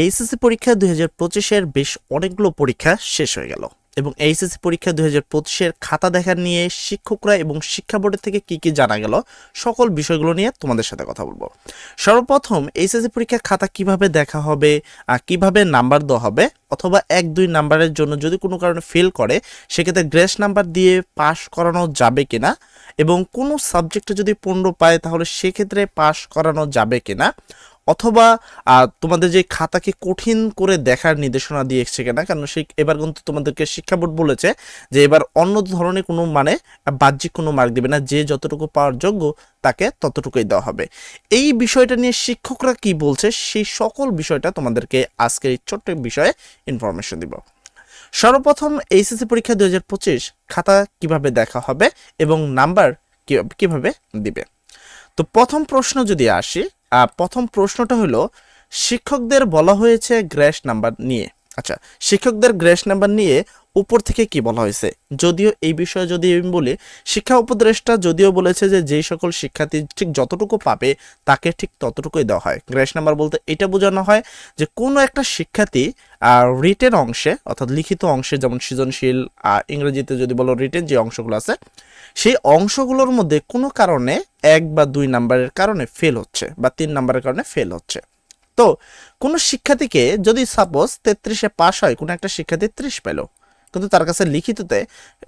HSC পরীক্ষা দুই হাজার পঁচিশের বেশ অনেকগুলো পরীক্ষা শেষ হয়ে গেল। এবং এইচএসসি পরীক্ষা দুই হাজার পঁচিশের খাতা দেখা নিয়ে শিক্ষকরা এবং শিক্ষা বোর্ডের থেকে কি কি জানা গেল, সকল বিষয়গুলো নিয়ে তোমাদের সাথে কথা বলব। সর্বপ্রথম এইচএসসি পরীক্ষার খাতা কীভাবে দেখা হবে কীভাবে নাম্বার দেওয়া হবে, অথবা এক দুই নাম্বারের জন্য যদি কোনো কারণে ফেল করে, সেক্ষেত্রে গ্রেস নাম্বার দিয়ে পাশ করানো যাবে কিনা, এবং কোনো সাবজেক্টে যদি পনেরো পায়, তাহলে সেক্ষেত্রে পাশ করানো যাবে কিনা অথবা তোমাদের যে খাতাকে কঠিন করে দেখার নির্দেশনা দিয়েছে কিনা, কারণ সেই এবার কিন্তু তোমাদেরকে শিক্ষা বোর্ড বলেছে যে এবার অন্য ধরনের কোনো মানে বাহ্যিক কোনো মার্ক দিবে না, যে যতটুকু পাওয়ার যোগ্য তাকে ততটুকুই দেওয়া হবে। এই বিষয়টা নিয়ে শিক্ষকরা কি বলছে, সেই সকল বিষয়টা তোমাদেরকে আজকের এই ছোট্ট বিষয়ে ইনফরমেশন দিব। সর্বপ্রথম এইচএসসি পরীক্ষা দুই হাজার পঁচিশ খাতা কীভাবে দেখা হবে এবং নাম্বার কীভাবে দিবে? তো প্রথম প্রশ্ন যদি আসি প্রথম প্রশ্নটা হলো, শিক্ষকদের বলা হয়েছে গ্র্যাশ নাম্বার নিয়ে। আচ্ছা শিক্ষকদের গ্র্যাশ নাম্বার নিয়ে উপর থেকে কি বলা হয়েছে? যদিও এই বিষয়ে যদি আমি বলি, শিক্ষা উপদেষ্টা যদিও বলেছে যে যেই সকল শিক্ষার্থী ঠিক যতটুকু পাবে, তাকে ঠিক ততটুকুই দেওয়া হয়। গ্র্যাশ নাম্বার বলতে এটা বোঝানো হয় যে কোনো একটা শিক্ষার্থী রিটেন অংশে, অর্থাৎ লিখিত অংশে যেমন সৃজনশীল ইংরেজিতে যদি বলো রিটেন যে অংশগুলো আছে সেই অংশগুলোর মধ্যে কোনো কারণে এক বা দুই নাম্বারের কারণে ফেল হচ্ছে বা তিন নাম্বারের কারণে ফেল হচ্ছে। তো কোনো শিক্ষার্থীকে যদি সাপোজ তেত্রিশে পাশ হয়, কোনো একটা শিক্ষার্থী ত্রিশ পেল। কিন্তু তার কাছে লিখিততে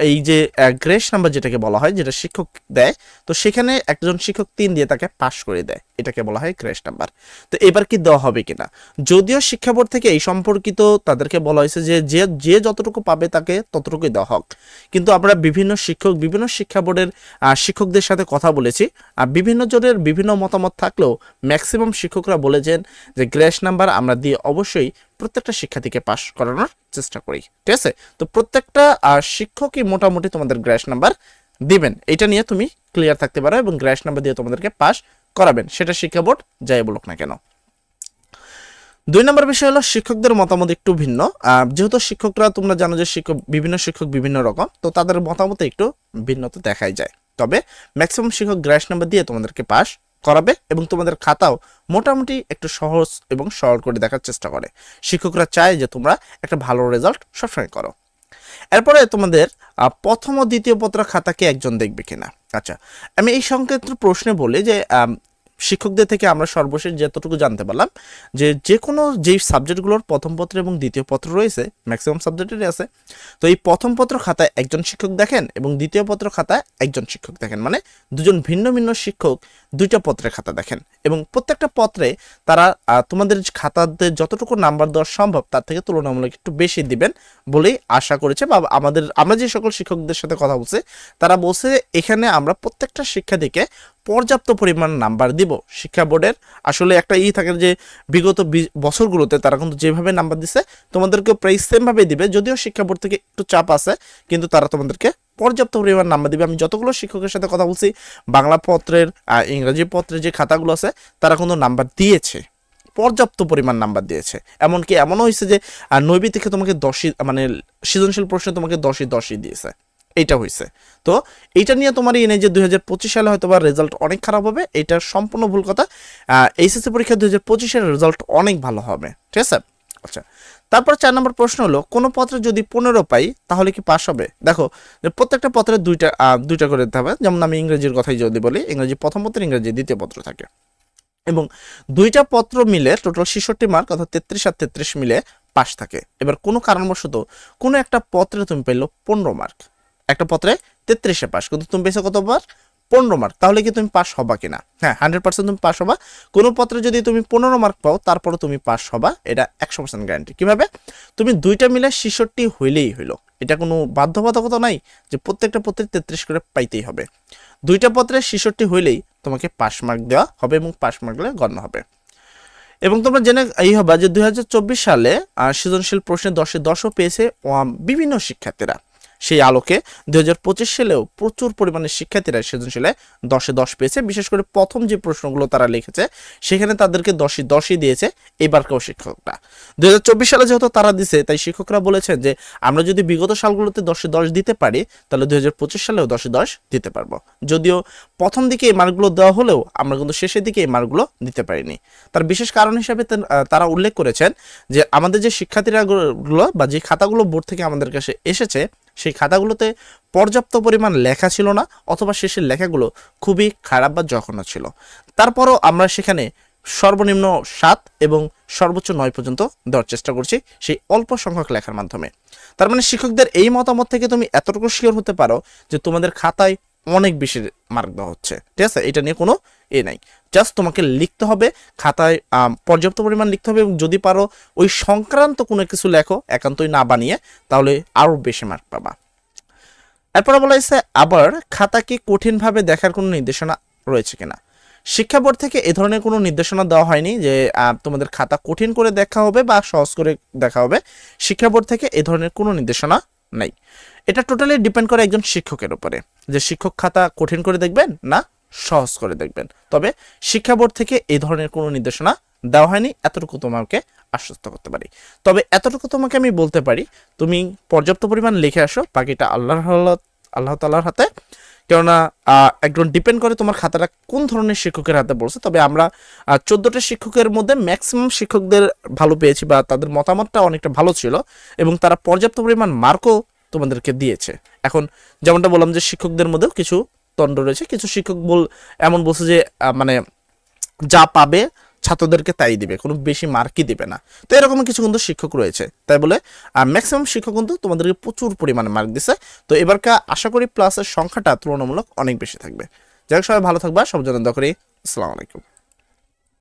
এই যে গ্রেস নাম্বার যেটাকে বলা হয়, যেটা শিক্ষক দেয়, তো সেখানে একজন শিক্ষক তিন দিয়ে তাকে পাশ করে দেয়। এটাকে বলা হয় গ্রেস নাম্বার তো এবার কি দেওয়া হবে কিনা? যদিও শিক্ষা বোর্ড থেকে এই সম্পর্কিত তাদেরকে বলা হয়েছে যে যে যে যতটুকু পাবে তাকে ততটুকুই দেওয়া হোক। কিন্তু আমরা বিভিন্ন শিক্ষক, বিভিন্ন শিক্ষা বোর্ডের শিক্ষকদের সাথে কথা বলেছি। আর বিভিন্ন জনের বিভিন্ন মতামত থাকলেও ম্যাক্সিমাম শিক্ষকরা বলেছেন যে গ্রেস নাম্বার আমরা দিয়ে অবশ্যই প্রত্যেকটা শিক্ষার্থীকে পাশ করানোর চেষ্টা করি, ঠিক আছে? তো প্রত্যেকটা শিক্ষকই মোটামুটি তোমাদের গ্রেস নাম্বার দিবেন। এটা নিয়ে তুমি ক্লিয়ার থাকতে পারো এবং গ্রেস নাম্বার দিয়ে তোমাদেরকে পাস করাবেন। সেটা শিক্ষা বোর্ড যাই বলুক না কেন। দুই নম্বর বিষয় হলো শিক্ষকদের মতামত একটু ভিন্ন। যেহেতু শিক্ষকরা, তোমরা জানো যে শিক্ষক, বিভিন্ন শিক্ষক বিভিন্ন রকম, তো তাদের মতামতে একটু ভিন্নতা দেখাই যায়। তবে ম্যাক্সিমাম শিক্ষক গ্র্যাশ নাম্বার দিয়ে তোমাদেরকে পাস করাবে এবং তোমাদের খাতাও মোটামুটি একটু সহজ এবং সরল করে দেখার চেষ্টা করে। শিক্ষকরা চায় যে তোমরা একটা ভালো রেজাল্ট সবসময় করো। এরপরে তোমাদের প্রথম ও দ্বিতীয় পত্র খাতাকে একজন দেখবে কিনা। আচ্ছা আমি এই সংক্রান্ত প্রশ্নে বলি যে শিক্ষকদের থেকে আমরা সর্বশেষ যতটুকু জানতে পারলাম যে যে কোনো যেই সাবজেক্টগুলোর প্রথম পত্র এবং দ্বিতীয় পত্র রয়েছে ম্যাক্সিমাম সাবজেক্টেরই আছে, তো এই প্রথম পত্র খাতায় একজন শিক্ষক দেখেন এবং দ্বিতীয় পত্র খাতায় একজন শিক্ষক দেখেন। মানে দুজন ভিন্ন ভিন্ন শিক্ষক দুইটা পত্রের খাতা দেখেন এবং প্রত্যেকটা পত্রে তারা তোমাদের খাতাতে যতটুকু নাম্বার দেওয়া সম্ভব তার থেকে তুলনামূলক একটু বেশি দিবেন বলেই আশা করেছে বা আমাদের, আমরা যে সকল শিক্ষকদের সাথে কথা বলছি, তারা বলছে এখানে আমরা প্রত্যেকটা শিক্ষার্থীকে পর্যাপ্ত পরিমাণ নাম্বার দিব। শিক্ষা বোর্ডের আসলে একটা ই থাকে যে বিগত বছরগুলোতে তারা কিন্তু যেভাবে নাম্বার দিছে তোমাদেরকে প্রায় সেমভাবে দিবে। যদিও শিক্ষা বোর্ড থেকে একটু চাপ আছে, কিন্তু তারা তোমাদেরকে পর্যাপ্ত পরিমাণ নাম্বার দিবে। আমি যতগুলো শিক্ষকের সাথে কথা বলছি, বাংলা পত্রের ইংরেজি পত্রের যে খাতাগুলো আছে, তারা কিন্তু নাম্বার দিয়েছে। পর্যাপ্ত পরিমাণ নাম্বার দিয়েছে। এমনকি এমনও হয়েছে যে নৈবিক থেকে তোমাকে দশই মানে সৃজনশীল প্রশ্নে তোমাকে দশই দশই দিয়েছে। এইটা হয়েছে। তো এইটা নিয়ে তোমার এই যে দুই হাজার পঁচিশ সালে হয়তো বা রেজাল্ট অনেক খারাপ হবে এটা সম্পূর্ণ ভুল কথা এইচএসসি পরীক্ষা দুই হাজার রেজাল্ট অনেক ভালো হবে। ঠিক আছে? আচ্ছা তারপর চার নম্বর প্রশ্ন হলো, কোনো পত্রে যদি পনেরো পাই, তাহলে কি পাস হবে? দেখো, যে প্রত্যেকটা পত্রে দুইটা দুইটা করে দিতে হবে। যেমন আমি ইংরেজির কথাই যদি বলি, ইংরেজি প্রথম পত্র, ইংরেজি দ্বিতীয় পত্র থাকে। এবং দুইটা পত্র মিলে টোটাল ছেষট্টি মার্ক অর্থাৎ তেত্রিশ আর তেত্রিশ মিলে পাশ থাকে। এবার কোনো কারণবশত কোনো একটা পত্রে তুমি পেল পনেরো মার্ক একটা পত্রে তেত্রিশে পাস কিন্তু তুমি পেয়েছ কতবার? পনেরো মার্ক তাহলে কি তুমি পাস হবা কিনা? হ্যাঁ হান্ড্রেড পার্সেন্ট তুমি পাস হবা। কোনো পত্রে যদি তুমি পনেরো মার্ক পাও তারপরে তুমি পাস হবা। এটা একশো পার্সেন্ট গ্যারান্টি কীভাবে? তুমি দুইটা মিলে ছেষট্টি হইলেই হইল। এটা কোনো বাধ্যবাধকতা নাই যে প্রত্যেকটা পত্রে তেত্রিশ করে পাইতেই হবে। দুইটা পত্রে ছেষট্টি হইলেই তোমাকে পাস মার্ক দেওয়া হবে এবং পাস মার্ক গণ্য হবে। এবং তোমরা জেনে এই হবে যে দুই হাজার চব্বিশ সালে সৃজনশীল প্রশ্নে দশে দশও পেয়েছে বিভিন্ন শিক্ষার্থীরা। সেই আলোকে দুই হাজার পঁচিশ সালেও প্রচুর পরিমাণে শিক্ষার্থীরা সৃজনশীলে দশে দশ পেয়েছে। বিশেষ করে প্রথম যে প্রশ্নগুলো তারা লিখেছে, সেখানে তাদেরকে দশই দশই দিয়েছে এবারকেও শিক্ষকরা। দুই হাজার চব্বিশ সালে যেহেতু তারা দিছে, তাই শিক্ষকরা বলেছেন যে, আমরা যদি বিগত সালগুলোতে দশে দশ দিতে পারি, তাহলে দুই হাজার পঁচিশ সালেও দশে দশ দিতে পারব। যদিও প্রথম দিকে এই মার্কগুলো দেওয়া হলেও আমরা কিন্তু শেষের দিকে এই মার্কগুলো দিতে পারিনি। তার বিশেষ কারণ হিসাবে তারা উল্লেখ করেছেন যে, আমাদের যে শিক্ষার্থীরা বা যে খাতাগুলো বোর্ড থেকে আমাদের কাছে এসেছে সেই খাতাগুলোতে পর্যাপ্ত পরিমাণ লেখা ছিল না, অথবা শেষের লেখাগুলো খুবই খারাপ বা জঘন্য ছিল। তারপরও আমরা সেখানে সর্বনিম্ন সাত এবং সর্বোচ্চ নয় পর্যন্ত দেওয়ার চেষ্টা করছি সেই অল্প সংখ্যক লেখার মাধ্যমে। তার মানে শিক্ষকদের এই মতামত থেকে তুমি এতটুকু শিওর হতে পারো যে তোমাদের খাতায় অনেক বেশি মার্ক দেওয়া হচ্ছে। ঠিক আছে? এটা নিয়ে কোনো এ নাই। জাস্ট তোমাকে লিখতে হবে, খাতায় পর্যাপ্ত পরিমাণ লিখতে হবে এবং যদি পারো ওই সংক্রান্ত কোনো কিছু লেখো, একান্তই না বানিয়ে, তাহলে আরও বেশি মার্ক পাবা। এরপরে বলা হয়েছে, আবার খাতাকে কঠিনভাবে দেখার কোনো নির্দেশনা রয়েছে কিনা? শিক্ষা বোর্ড থেকে এ ধরনের কোনো নির্দেশনা দেওয়া হয়নি যে তোমাদের খাতা কঠিন করে দেখা হবে বা সহজ করে দেখা হবে। শিক্ষা বোর্ড থেকে এ ধরনের কোনো নির্দেশনা নাই। এটা টোটালি ডিপেন্ড করে একজন শিক্ষকের উপরে। যে শিক্ষক খাতা কঠিন করে দেখবেন না সহজ করে দেখবেন। তবে শিক্ষা বোর্ড থেকে এই ধরনের কোনো নির্দেশনা দেওয়া হয়নি, এতটুকু তোমাকে আশ্বস্ত করতে পারি। তবে এতটুকু তোমাকে আমি বলতে পারি, তুমি পর্যাপ্ত পরিমাণ লিখে আসো, বাকিটা আল্লাহর হালত, আল্লাহ তালার হাতে। কেননা একজন ডিপেন্ড করে তোমার খাতাটা কোন ধরনের শিক্ষকের হাতে পড়ছে। তবে আমরা চোদ্দোটা শিক্ষকের মধ্যে ম্যাক্সিমাম শিক্ষকদের ভালো পেয়েছি বা তাদের মতামতটা অনেকটা ভালো ছিল এবং তারা পর্যাপ্ত পরিমাণ মার্কও তোমাদেরকে দিয়েছে। এখন যেমনটা বললাম যে শিক্ষকদের মধ্যেও কিছু দণ্ড রয়েছে, কিছু শিক্ষক বল এমন বলছে যে মানে যা পাবে ছাত্রদেরকে তাই দিবে, কোনো বেশি মার্কই দিবে না। তো এরকম কিছু কিন্তু শিক্ষক রয়েছে। তাই বলে ম্যাক্সিমাম শিক্ষক কিন্তু তোমাদেরকে প্রচুর পরিমাণে মার্ক দিছে। তো এবারকা আশা করি প্লাসের সংখ্যাটা তুলনামূলক অনেক বেশি থাকবে। যাই সবাই ভালো থাকবা, সব জন্য দয়া করি। আসসালামু আলাইকুম।